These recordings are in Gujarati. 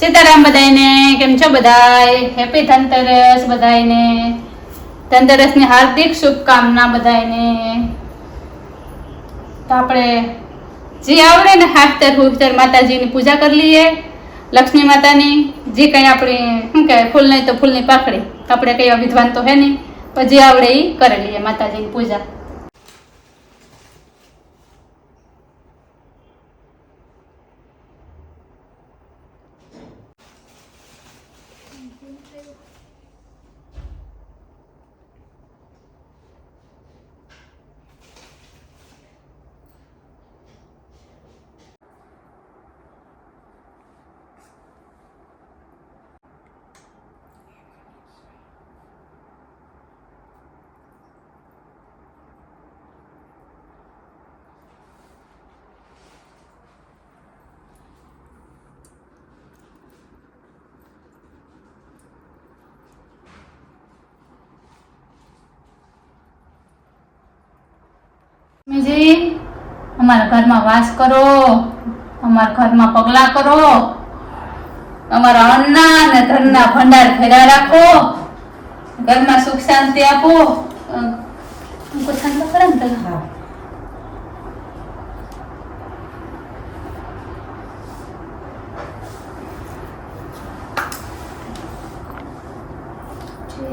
સીતારામ બધાયને, કેમ છો બધાય? હેપી ધનતેરસ બધાયને. ધનતેરસની હાર્દિક શુભકામના બધાયને. તો આપણે જે આવડે ને હાથતર હુફતર માતાજીની પૂજા કરી લઈએ, લક્ષ્મી માતાની. જે કંઈ આપણી, શું કહેવાય, ફૂલ નહીં તો ફૂલની પાખડી. આપણે કંઈ વિદ્વાન તો હે નહીં. પણ જે આવડે એ કરી લઈએ માતાજીની પૂજા. લક્ષ્મીજી અમારા ઘરમાં વાસ કરો અમારા ઘરમાં પગલા કરો અમારા અન્ના અને ધનના ભંડાર ભર્યા રાખો ઘરમાં સુખ શાંતિ આપો. શાંત કરે ને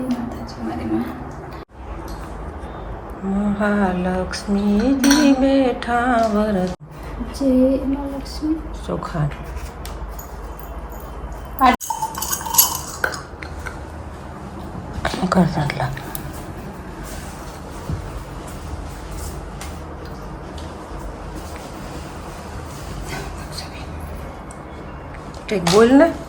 માતાજી મારી માં. મહાલક્ષ્મીજી બેઠા વરત જય મહાલક્ષ્મી. ચોખા કરનાટલા બોલ ને.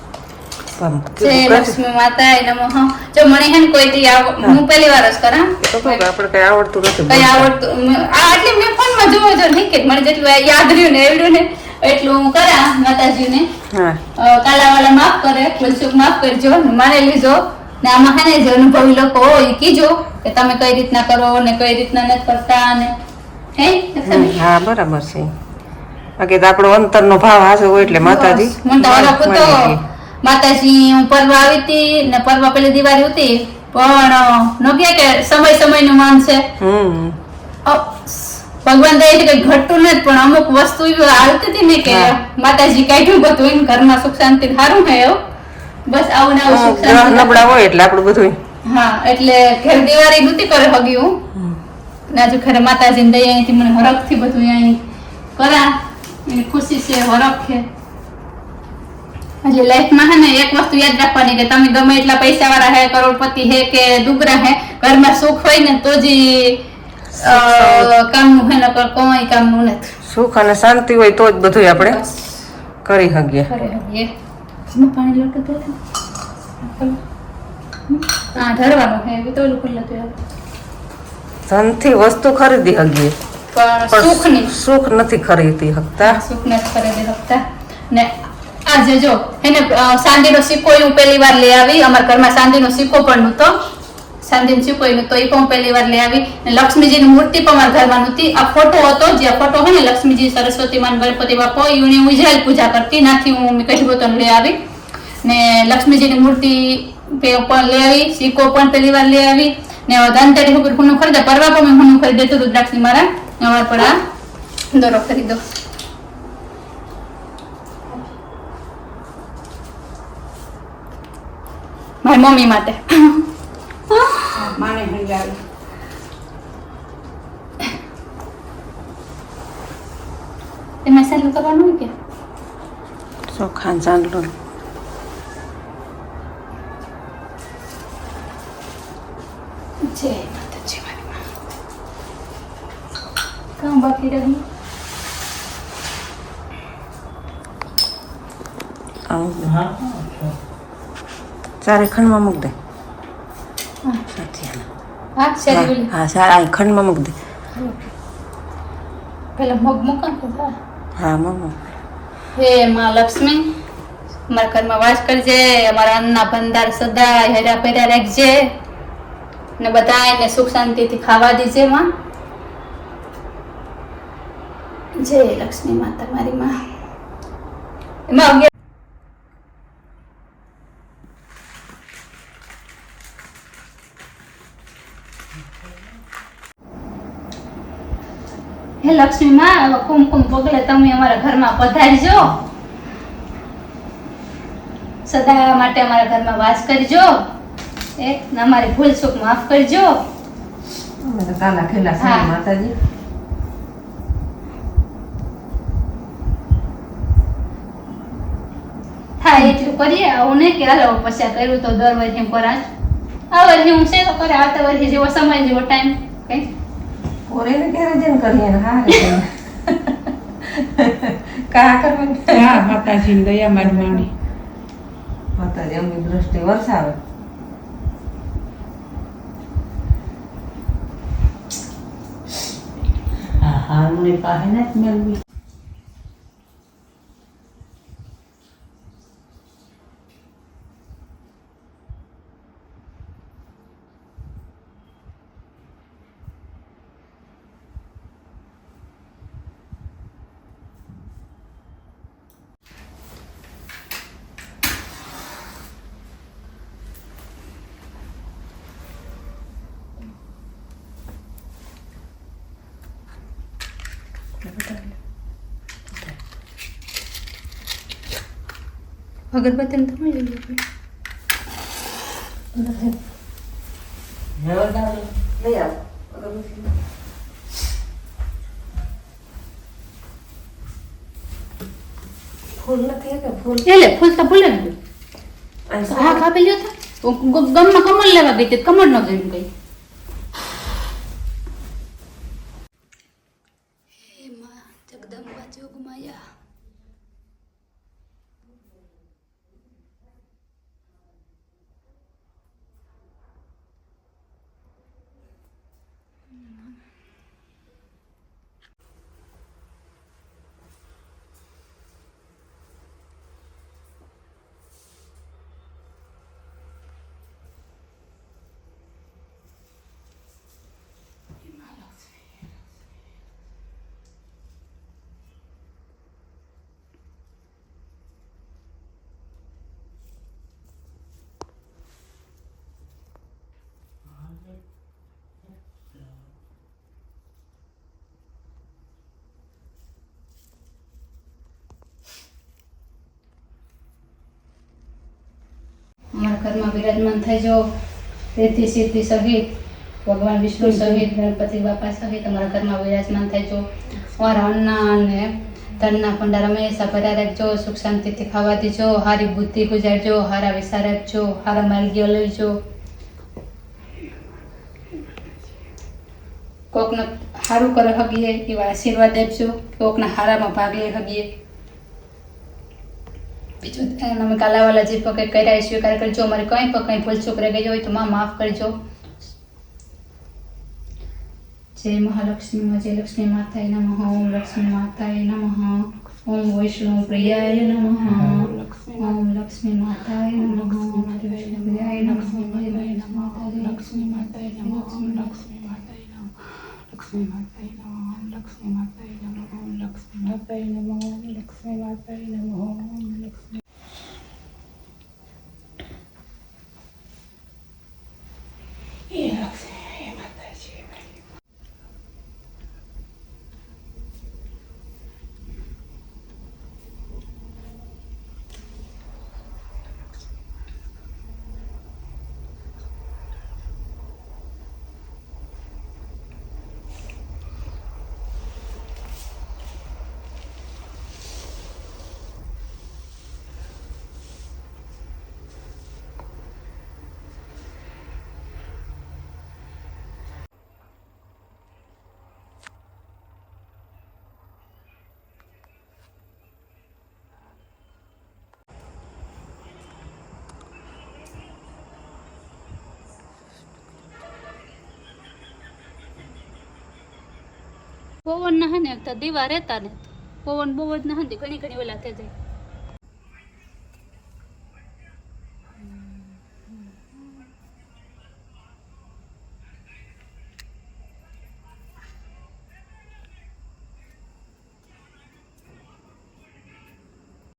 જો મને હે ને કોઈ દી હું. પહેલી વાર જ કરા તો કહું કે આપણે કઈ આવડતું નથી કઈ આવડતું આ એટલે મેં ફોનમાં જોવો જો નહીં કે મને જેટલું યાદ રહ્યું ને એવડું ને એટલું હું કરા માતાજીને. હા. માફ કરે ભૂલચૂક માફ કરજો ને લીજો ને આમાં હે જે અનુભવી લોકો હોય કીજો કે તમે કઈ રીતના કરો ને કઈ રીતના નથી કરતા ને. હે? હા બરાબર છે. બાકી આપણો અંતરનો ભાવ હાસો હોય એટલે માતાજી. મને તો. માતાજી હું પરવા આવી હતી ને પરવા પેલી દિવાળી હતી પણ નો કે કે સમય સમયનું માન છે. ભગવાન દે કઈ ઘટતું નથી પણ અમુક વસ્તુ આવતી હતી ને કે માતાજી કાઢ્યું બધું એમ ઘરમાં સુખ શાંતિ સારું ને એવું. બસ આવું ને આવું સુખ શાંતિ નબળા હોય એટલે આપણું બધું હા એટલે ઘેર દિવાળી નહોતી કરે હગી હું ને હજુ ખરે માતાજીની દયા અહીંથી મને હરખથી બધું અહીં કરા. એની ખુશી છે હરખ છે. એટલે લાઈફમાં હે ને એક વસ્તુ યાદ રાખવાની કે તમે ગમે એટલા પૈસા વાળા હે કરોડપતિ હે કે દુગરા હે ઘરમાં સુખ હોય ને તો જ કામનું હે નકર કોઈ કામનું નથી. સુખ અને શાંતિ હોય તો જ બધું આપણે કરી શકીએ. પાણી લોટો હા ધરવાનું હે તો ઓલું ખુલ્લું હતું યાર. ધનથી વસ્તુ ખરીદી શકીએ. પણ સુખની. સુખ નથી ખરીદી શકતા. સુખ નથી ખરીદી શકતા. ને આજે જો એને ચાંદીનો સિક્કો હું પહેલી વાર લઈ આવી. અમારા ઘરમાં ચાંદીનો સિક્કો પણ નહોતો. ચાંદીનો સિક્કો એનો તો એ પણ પહેલી વાર લઈ આવી. લક્ષ્મીજીની મૂર્તિ પણ અમારા ઘરમાં નહોતી. આ ફોટો હતો, જે આ ફોટો હોય ને, લક્ષ્મીજી, સરસ્વતી માન, ગણપતિ બાપો એને હું જાહેર પૂજા કરતી. નાથી હું મેં કહી તો લઈ આવી. ને લક્ષ્મીજીની મૂર્તિ પણ લઈ આવી. સિક્કો પણ પહેલી વાર લઈ આવી. ને ધનતેરી ઉપર હુનું ખરીદે. પરવા પણ મેં હુનું તો રુદ્રાક્ષની મારા. અમારા પર આ દોરો ખરીદો મારી મમ્મી માટે. માને હંગાવી એમાં સારું કરવાનું હોય કે? ચોખા ચાંદલો. જય માતાજી મારી માં. કામ બાકી રહી ચારે ખંડમાં મૂક દે. હા. સારા અહીં ખંડમાં મૂક દે. પેલા મગ મૂકા હા મગ હે માં લક્ષ્મી અમારા ઘરમાં વાસ કરજે અમારા અન્નના ભંડાર સદાય હેરા પેરા રાખજે. ને બધા એને સુખ શાંતિથી ખાવા દીજે માં. જય લક્ષ્મી માતા મારી માં. એમાં લક્ષ્મી માં કુમકુમ પગલે તમે અમારા ઘરમાં પધારજો. સદા માટે અમારા ઘરમાં વાસ કરજો. એ અમારી ભૂલ ચૂક માફ કરજો. કાલા ખેલા. માતાજી. થાય એટલું કરીએ. આવું નહીં કે હાલો પછી કર્યું તો દર વર્ષે કરાય. આ વર્ષે હું છે તો કરે આવતા વર્ષે જેવો સમય જેવો ટાઈમ કઈ? પોરેને ક્યારે જઈને કરીએ ને હા કા કરવાનું? હા માતાજીની દયા માનવાની માતાજી અમની દ્રષ્ટિ વરસાવે. હા હારુની પાસે ને જ મેળવી. અગરબત્તી તમે લઈ લો ફૂલ નથી કે ફૂલ? એટલે ફૂલ તો ભૂલે ને. હા કાપી લ્યો તો. ગમમાં કમળ લેવા ગઈ હતી કમળ ન જોયું ગઈ હે માં જગદંબા જોગમાયા. અમારા ઘરમાં બિરાજમાન થઈ જો રીતિ સિદ્ધિ સહિત ભગવાન વિષ્ણુ સહિત ગણપતિ બાપા સહિત અમારા ઘરમાં બિરાજમાન થઈ જો. અમારા અન્ના અને ધનના ભંડાર હંમેશા ભર્યા રાખજો સુખ શાંતિથી ખાવા દેજો હારી બુદ્ધિ ગુજારજો હારા વિચાર રાખજો હારા માર્ગીઓ લેજો. કોકને સારું કરે હગીએ એવા આશીર્વાદ આપજો કોકના હારામાં ભાગ લઈ હગીએ. બીજું અમે કાલાવાલા જે પગે કર્યા એ સ્વીકાર કરજો અમારે કંઈ પણ કંઈ ભૂલચૂક રહી ગઈ હોય તો માં માફ કરજો જય મહાલક્ષ્મી જય લક્ષ્મી માતાય નમઃ ઓમ લક્ષ્મી માતાય નમઃ ઓમ વૈષ્ણવ પ્રિયાય નમઃ ઓમ લક્ષ્મી માતાય નમઃ ઓમ વૈષ્ણવ પ્રિયાય નમઃ લક્ષ્મી માતાય નમઃ ઓમ લક્ષ્મી માતાય નમઃ લક્ષ્મી માતાય નમઃ લક્ષ્મી માતાય નમઃ લક્ષ્મી માતાય નમઃ લક્ષ્મી માતાય નમઃ લક્ષ્મી હે માતાજી પવન ના હે ને દીવા રહેતા ને પવન બહુ જ ના, ઘણી ઘણી ઓલા થઈ જાય.